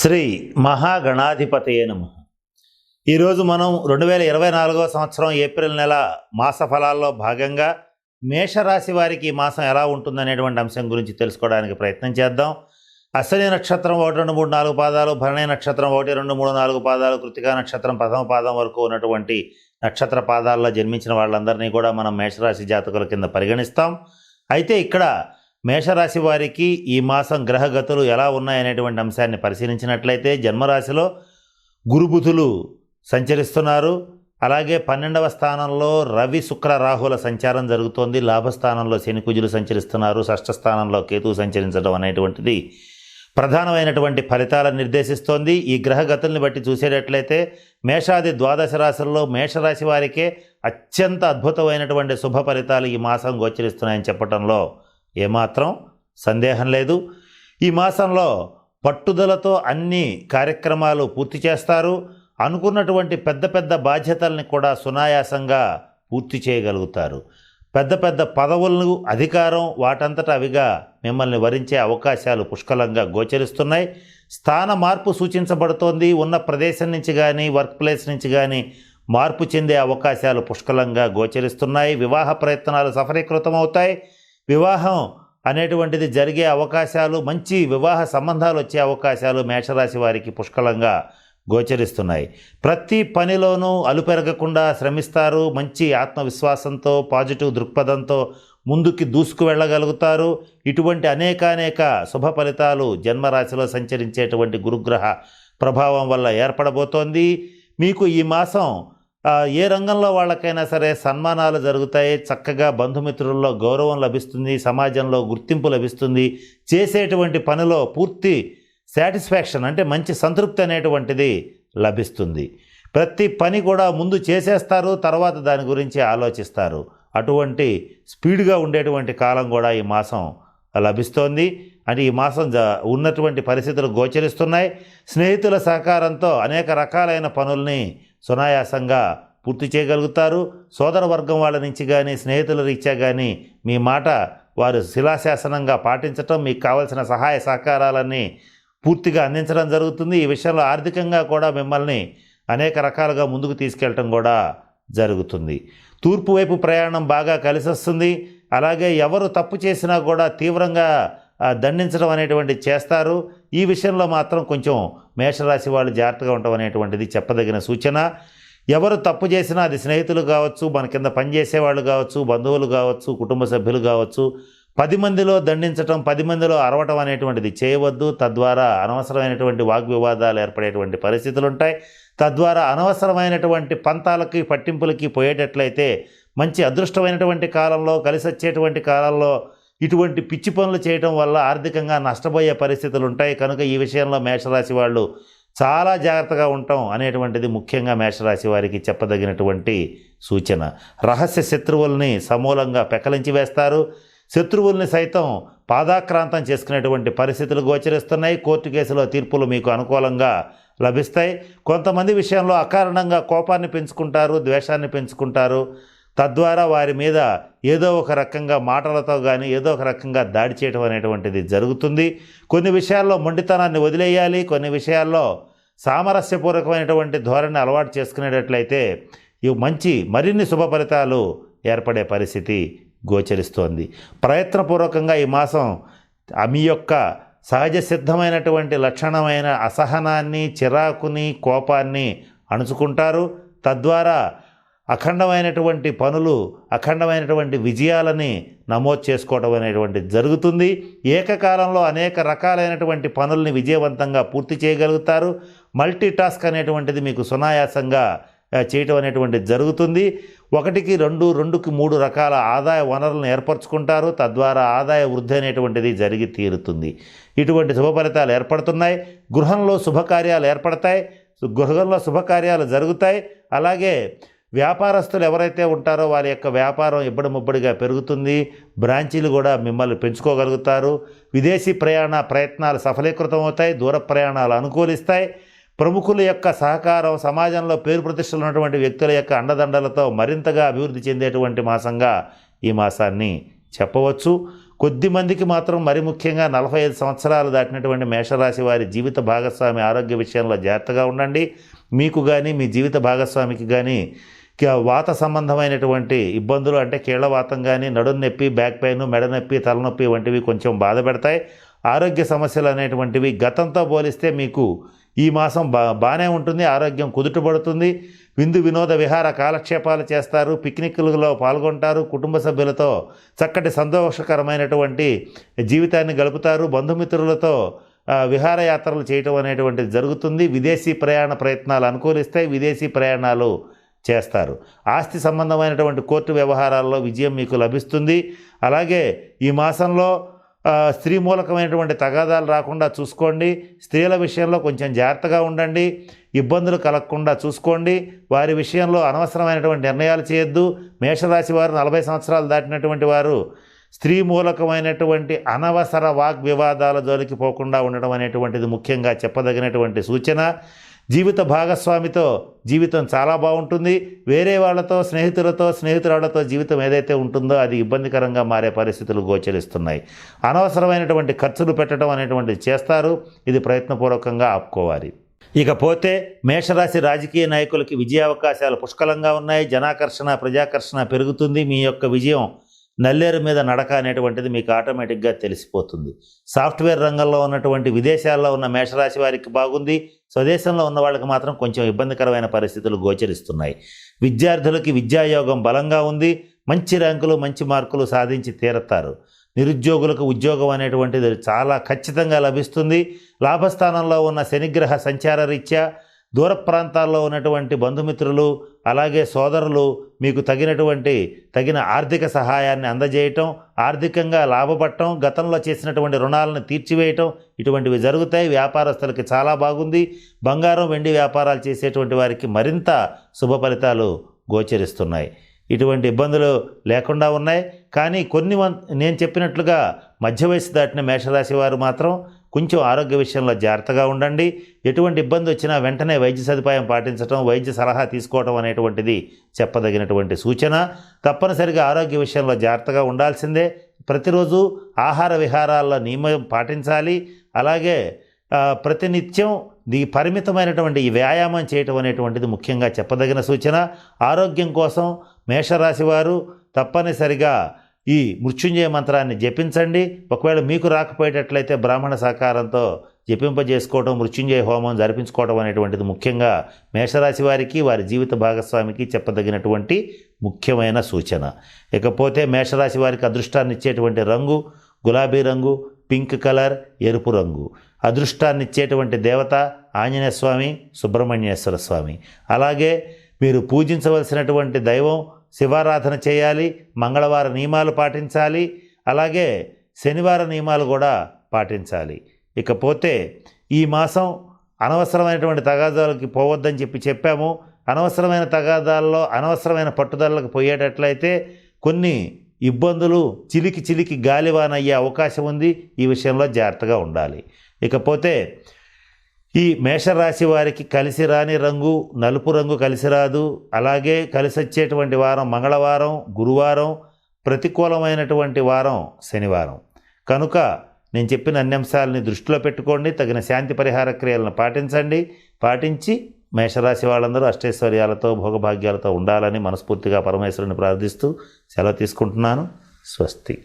శ్రీ మహాగణాధిపతయే నమ. ఈరోజు మనం రెండు వేల ఇరవై నాలుగవ సంవత్సరం ఏప్రిల్ నెల మాస ఫలాల్లో భాగంగా మేషరాశి వారికి ఈ మాసం ఎలా ఉంటుందనేటువంటి అంశం గురించి తెలుసుకోవడానికి ప్రయత్నం చేద్దాం. అశ్వని నక్షత్రం ఒకటి రెండు మూడు నాలుగు పాదాలు భరణి నక్షత్రం ఒకటి రెండు మూడు నాలుగు పాదాలు కృతికా నక్షత్రం ప్రథమ పాదం వరకు ఉన్నటువంటి నక్షత్ర పాదాల్లో జన్మించిన వాళ్ళందరినీ కూడా మనం మేషరాశి జాతకుల కింద పరిగణిస్తాం. అయితే ఇక్కడ మేషరాశి వారికి ఈ మాసం గ్రహగతులు ఎలా ఉన్నాయనేటువంటి అంశాన్ని పరిశీలించినట్లయితే జన్మరాశిలో గురుబుధులు సంచరిస్తున్నారు. అలాగే పన్నెండవ స్థానంలో రవి శుక్ర రాహుల సంచారం జరుగుతోంది. లాభస్థానంలో శనికుజులు సంచరిస్తున్నారు. షష్ఠ స్థానంలో కేతువు సంచరించడం అనేటువంటిది ప్రధానమైనటువంటి ఫలితాలను నిర్దేశిస్తోంది. ఈ గ్రహగతుల్ని బట్టి చూసేటట్లయితే మేషాది ద్వాదశ రాశుల్లో మేషరాశి వారికే అత్యంత అద్భుతమైనటువంటి శుభ ఫలితాలు ఈ మాసం గోచరిస్తున్నాయని చెప్పడంలో ఏమాత్రం సందేహం లేదు. ఈ మాసంలో పట్టుదలతో అన్ని కార్యక్రమాలు పూర్తి చేస్తారు. అనుకున్నటువంటి పెద్ద పెద్ద బాధ్యతల్ని కూడా సునాయాసంగా పూర్తి చేయగలుగుతారు. పెద్ద పెద్ద పదవులను అధికారం వాటంతట అవిగా మిమ్మల్ని వరించే అవకాశాలు పుష్కలంగా గోచరిస్తున్నాయి. స్థాన మార్పు సూచించబడుతోంది. ఉన్న ప్రదేశం నుంచి కానీ వర్క్ ప్లేస్ నుంచి కానీ మార్పు చెందే అవకాశాలు పుష్కలంగా గోచరిస్తున్నాయి. వివాహ ప్రయత్నాలు సఫలీకృతం అవుతాయి వివాహం అనేటువంటిది జరిగే అవకాశాలు మంచి వివాహ సంబంధాలు వచ్చే అవకాశాలు మేషరాశి వారికి పుష్కలంగా గోచరిస్తున్నాయి. ప్రతి పనిలోనూ అలుపెరగకుండా శ్రమిస్తారు మంచి ఆత్మవిశ్వాసంతో పాజిటివ్ దృక్పథంతో ముందుకి దూసుకు వెళ్ళగలుగుతారు. ఇటువంటి అనేకానేక శుభ ఫలితాలు జన్మరాశిలో సంచరించేటువంటి గురుగ్రహ ప్రభావం వల్ల ఏర్పడబోతోంది. మీకు ఈ మాసం ఏ రంగంలో వాళ్ళకైనా సరే సన్మానాలు జరుగుతాయి చక్కగా బంధుమిత్రుల్లో గౌరవం లభిస్తుంది సమాజంలో గుర్తింపు లభిస్తుంది. చేసేటువంటి పనిలో పూర్తి సాటిస్ఫాక్షన్ అంటే మంచి సంతృప్తి అనేటువంటిది లభిస్తుంది. ప్రతి పని కూడా ముందు చేసేస్తారు తర్వాత దాని గురించి ఆలోచిస్తారు. అటువంటి స్పీడ్గా ఉండేటువంటి కాలం కూడా ఈ మాసం లభిస్తోంది. అంటే ఈ మాసం జ ఉన్నటువంటి పరిస్థితులు గోచరిస్తున్నాయి. స్నేహితుల సహకారంతో అనేక రకాలైన పనుల్ని సునాయాసంగా పూర్తి చేయగలుగుతారు. సోదర వర్గం వాళ్ళ నుంచి కానీ స్నేహితుల రీత్యా కానీ మీ మాట వారు శిలాశాసనంగా పాటించటం మీకు కావలసిన సహాయ సహకారాలన్నీ పూర్తిగా అందించడం జరుగుతుంది. ఈ విషయంలో ఆర్థికంగా కూడా మిమ్మల్ని అనేక రకాలుగా ముందుకు తీసుకెళ్ళటం కూడా జరుగుతుంది. తూర్పు వైపు ప్రయాణం బాగా కలిసి వస్తుంది అలాగే ఎవరు తప్పు చేసినా కూడా తీవ్రంగా దండించడం అనేటువంటి చేస్తారు. ఈ విషయంలో మాత్రం కొంచెం మేషరాశి వాళ్ళు జాగ్రత్తగా ఉండటం అనేటువంటిది చెప్పదగిన సూచన. ఎవరు తప్పు చేసినా అది స్నేహితులు కావచ్చు మన కింద పనిచేసే వాళ్ళు కావచ్చు బంధువులు కావచ్చు కుటుంబ సభ్యులు కావచ్చు పది మందిలో దండించటం పది మందిలో అరవటం అనేటువంటిది చేయవద్దు. తద్వారా అనవసరమైనటువంటి వాగ్వివాదాలు ఏర్పడేటువంటి పరిస్థితులు ఉంటాయి తద్వారా అనవసరమైనటువంటి పంతాలకి పట్టింపులకి పోయేటట్లయితే మంచి అదృష్టమైనటువంటి కాలంలో కలిసి వచ్చేటువంటి కాలంలో ఇటువంటి పిచ్చి పనులు చేయటం వల్ల ఆర్థికంగా నష్టపోయే పరిస్థితులు ఉంటాయి. కనుక ఈ విషయంలో మేషరాశి వాళ్ళు చాలా జాగ్రత్తగా ఉంటాం అనేటువంటిది ముఖ్యంగా మేషరాశి వారికి చెప్పదగినటువంటి సూచన. రహస్య శత్రువుల్ని సమూలంగా పెకలించి వేస్తారు. శత్రువుల్ని సైతం పాదాక్రాంతం చేసుకునేటువంటి పరిస్థితులు గోచరిస్తున్నాయి. కోర్టు కేసులో తీర్పులు మీకు అనుకూలంగా లభిస్తాయి. కొంతమంది విషయంలో అకారణంగా కోపాన్ని పెంచుకుంటారు ద్వేషాన్ని పెంచుకుంటారు. తద్వారా వారి మీద ఏదో ఒక రకంగా మాటలతో కానీ ఏదో ఒక రకంగా దాడి చేయడం అనేటువంటిది జరుగుతుంది. కొన్ని విషయాల్లో మొండితనాన్ని వదిలేయాలి కొన్ని విషయాల్లో సామరస్యపూర్వకమైనటువంటి ధోరణి అలవాటు చేసుకునేటట్లయితే ఇవి మంచి మరిన్ని శుభ ఫలితాలు ఏర్పడే పరిస్థితి గోచరిస్తోంది. ప్రయత్నపూర్వకంగా ఈ మాసం ఆ మీ యొక్క సహజ సిద్ధమైనటువంటి లక్షణమైన అసహనాన్ని చిరాకుని కోపాన్ని అణుచుకుంటారు. తద్వారా అఖండమైనటువంటి పనులు అఖండమైనటువంటి విజయాలని నమోదు చేసుకోవడం అనేటువంటిది జరుగుతుంది. ఏకకాలంలో అనేక రకాలైనటువంటి పనుల్ని విజయవంతంగా పూర్తి చేయగలుగుతారు. మల్టీ టాస్క్ అనేటువంటిది మీకు సునాయాసంగా చేయటం అనేటువంటిది జరుగుతుంది. ఒకటికి రెండు రెండుకి మూడు రకాల ఆదాయ వనరులను ఏర్పరచుకుంటారు. తద్వారా ఆదాయ వృద్ధి అనేటువంటిది జరిగి తీరుతుంది. ఇటువంటి శుభ ఫలితాలు ఏర్పడుతున్నాయి. గృహంలో శుభకార్యాలు ఏర్పడతాయి. గృహంలో శుభకార్యాలు జరుగుతాయి. అలాగే వ్యాపారస్తులు ఎవరైతే ఉంటారో వారి యొక్క వ్యాపారం ఇబ్బడి ముబ్బడిగా పెరుగుతుంది. బ్రాంచీలు కూడా మిమ్మల్ని పెంచుకోగలుగుతారు. విదేశీ ప్రయాణ ప్రయత్నాలు సఫలీకృతం అవుతాయి దూర ప్రయాణాలు అనుకూలిస్తాయి. ప్రముఖుల యొక్క సహకారం సమాజంలో పేరు ప్రతిష్టలు ఉన్నటువంటి వ్యక్తుల యొక్క అండదండలతో మరింతగా అభివృద్ధి చెందేటువంటి మాసంగా ఈ మాసాన్ని చెప్పవచ్చు. కొద్ది మందికి మాత్రం మరి ముఖ్యంగా నలభై ఐదు సంవత్సరాలు దాటినటువంటి మేషరాశి వారి జీవిత భాగస్వామి ఆరోగ్య విషయంలో జాగ్రత్తగా ఉండండి. మీకు కానీ మీ జీవిత భాగస్వామికి కానీ వాత సంబంధమైనటువంటి ఇబ్బందులు అంటే కీళ్ళవాతం కానీ నడుం నొప్పి బ్యాక్ పెయిన్ మెడ నొప్పి తలనొప్పి వంటివి కొంచెం బాధ పెడతాయి. ఆరోగ్య సమస్యలు అనేటువంటివి గతంతో పోలిస్తే మీకు ఈ మాసం బా బాగానే ఉంటుంది. ఆరోగ్యం కుదుటపడుతుంది విందు వినోద విహార కాలక్షేపాలు చేస్తారు పిక్నిక్లలో పాల్గొంటారు కుటుంబ సభ్యులతో చక్కటి సంతోషకరమైనటువంటి జీవితాన్ని గడుపుతారు బంధుమిత్రులతో విహారయాత్రలు చేయటం అనేటువంటిది జరుగుతుంది. విదేశీ ప్రయాణ ప్రయత్నాలు అనుకూలిస్తాయి విదేశీ ప్రయాణాలు చేస్తారు. ఆస్తి సంబంధమైనటువంటి కోర్టు వ్యవహారాల్లో విజయం మీకు లభిస్తుంది. అలాగే ఈ మాసంలో స్త్రీ మూలకమైనటువంటి తగాదాలు రాకుండా చూసుకోండి. స్త్రీల విషయంలో కొంచెం జాగ్రత్తగా ఉండండి. ఇబ్బందులు కలగకుండా చూసుకోండి. వారి విషయంలో అనవసరమైనటువంటి నిర్ణయాలు చేయొద్దు. మేషరాశి వారు నలభై సంవత్సరాలు దాటినటువంటి వారు స్త్రీ మూలకమైనటువంటి అనవసర వాగ్వివాదాల జోలికి పోకుండా ఉండడం అనేటువంటిది ముఖ్యంగా చెప్పదగినటువంటి సూచన. జీవిత భాగస్వామితో జీవితం చాలా బాగుంటుంది. వేరే వాళ్ళతో స్నేహితులతో స్నేహితురాళ్ళతో జీవితం ఏదైతే ఉంటుందో అది ఇబ్బందికరంగా మారే పరిస్థితులు గోచరిస్తున్నాయి. అనవసరమైనటువంటి ఖర్చులు పెట్టడం అనేటువంటిది చేస్తారు. ఇది ప్రయత్నపూర్వకంగా ఆపుకోవాలి. ఇకపోతే మేషరాశి రాజకీయ నాయకులకి విజయావకాశాలు పుష్కలంగా ఉన్నాయి. జనాకర్షణ ప్రజాకర్షణ పెరుగుతుంది. మీ యొక్క విజయం నల్లేరు మీద నడక అనేటువంటిది మీకు ఆటోమేటిక్గా తెలిసిపోతుంది. సాఫ్ట్వేర్ రంగంలో ఉన్నటువంటి విదేశాల్లో ఉన్న మేషరాశి వారికి బాగుంది. స్వదేశంలో ఉన్న వాళ్ళకి మాత్రం కొంచెం ఇబ్బందికరమైన పరిస్థితులు గోచరిస్తున్నాయి. విద్యార్థులకి విద్యాయోగం బలంగా ఉంది. మంచి ర్యాంకులు మంచి మార్కులు సాధించి తీరతారు. నిరుద్యోగులకు ఉద్యోగం అనేటువంటిది చాలా ఖచ్చితంగా లభిస్తుంది. లాభస్థానంలో ఉన్న శనిగ్రహ సంచార రీత్యా దూర ప్రాంతాల్లో ఉన్నటువంటి బంధుమిత్రులు అలాగే సోదరులు మీకు తగినటువంటి తగిన ఆర్థిక సహాయాన్ని అందజేయటం ఆర్థికంగా లాభపడటం గతంలో చేసినటువంటి రుణాలను తీర్చివేయటం ఇటువంటివి జరుగుతాయి. వ్యాపారస్తులకి చాలా బాగుంది. బంగారం వెండి వ్యాపారాలు చేసేటువంటి వారికి మరింత శుభ ఫలితాలు గోచరిస్తున్నాయి. ఇటువంటి ఇబ్బందులు లేకుండా ఉన్నాయి. కానీ కొన్ని నేను చెప్పినట్లుగా మధ్య వయసు దాటిన మేషరాశి వారు మాత్రం కొంచెం ఆరోగ్య విషయంలో జాగ్రత్తగా ఉండండి. ఎటువంటి ఇబ్బంది వచ్చినా వెంటనే వైద్య సదుపాయం పాటించడం వైద్య సలహా తీసుకోవడం అనేటువంటిది చెప్పదగినటువంటి సూచన. తప్పనిసరిగా ఆరోగ్య విషయంలో జాగ్రత్తగా ఉండాల్సిందే. ప్రతిరోజు ఆహార విహారాల్లో నియమం పాటించాలి. అలాగే ప్రతినిత్యం ఈ పరిమితమైనటువంటి ఈ వ్యాయామం చేయటం అనేటువంటిది ముఖ్యంగా చెప్పదగిన సూచన. ఆరోగ్యం కోసం మేషరాశి వారు తప్పనిసరిగా ఈ మృత్యుంజయ మంత్రాన్ని జపించండి. ఒకవేళ మీకు రాకపోయేటట్లయితే బ్రాహ్మణ సహకారంతో జపింపజేసుకోవడం మృత్యుంజయ హోమం జరిపించుకోవడం అనేటువంటిది ముఖ్యంగా మేషరాశి వారికి వారి జీవిత భాగస్వామికి చెప్పదగినటువంటి ముఖ్యమైన సూచన. ఇకపోతే మేషరాశి వారికి అదృష్టాన్ని ఇచ్చేటువంటి రంగు గులాబీ రంగు పింక్ కలర్ ఎరుపు రంగు. అదృష్టాన్ని ఇచ్చేటువంటి దేవత ఆంజనేయ స్వామి సుబ్రహ్మణ్యేశ్వర స్వామి. అలాగే మీరు పూజించవలసినటువంటి దైవం శివారాధన చేయాలి మంగళవార నియమాలు పాటించాలి అలాగే శనివార నియమాలు కూడా పాటించాలి. ఇకపోతే ఈ మాసం అనవసరమైనటువంటి తగాదాలకి పోవద్దని చెప్పి చెప్పాము. అనవసరమైన తగాదాల్లో అనవసరమైన పట్టుదలకు పోయేటట్లయితే కొన్ని ఇబ్బందులు చిలికి చిలికి గాలివానయ్యే అవకాశం ఉంది. ఈ విషయంలో జాగ్రత్తగా ఉండాలి. ఇకపోతే ఈ మేషరాశి వారికి కలిసి రాని రంగు నలుపు రంగు కలిసి రాదు. అలాగే కలిసి వచ్చేటువంటి వారం మంగళవారం గురువారం ప్రతికూలమైనటువంటి వారం శనివారం. కనుక నేను చెప్పిన అన్ని అంశాలని దృష్టిలో పెట్టుకోండి. తగిన శాంతి పరిహార క్రియలను పాటించండి. పాటించి మేషరాశి వాళ్ళందరూ అష్టైశ్వర్యాలతో భోగభాగ్యాలతో ఉండాలని మనస్ఫూర్తిగా పరమేశ్వరుని ప్రార్థిస్తూ సెలవు తీసుకుంటున్నాను. స్వస్తి.